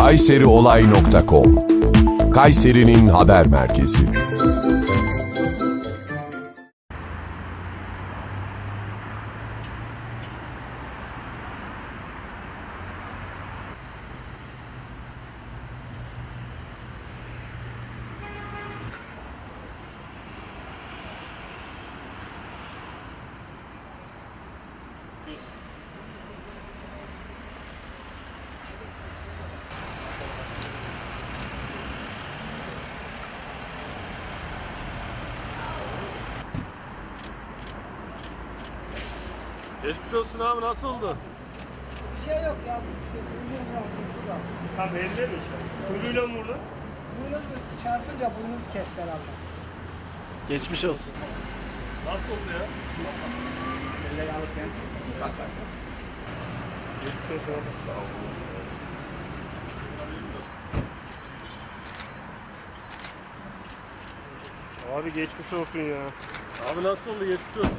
kayseriolay.com Kayseri'nin haber merkezi. Geçmiş olsun abi nasıl oldu? Bir şey yok ya. Bir şey burnum bıraktım burada. Ha belli mi işte? Suyuyla mı vurdu? Burnum çarpınca burnumuz kesti herhalde. Geçmiş olsun. Nasıl oldu ya? Geçmiş olsun. Sağ olun. Abi geçmiş olsun ya. Abi nasıl oldu geçmiş olsun?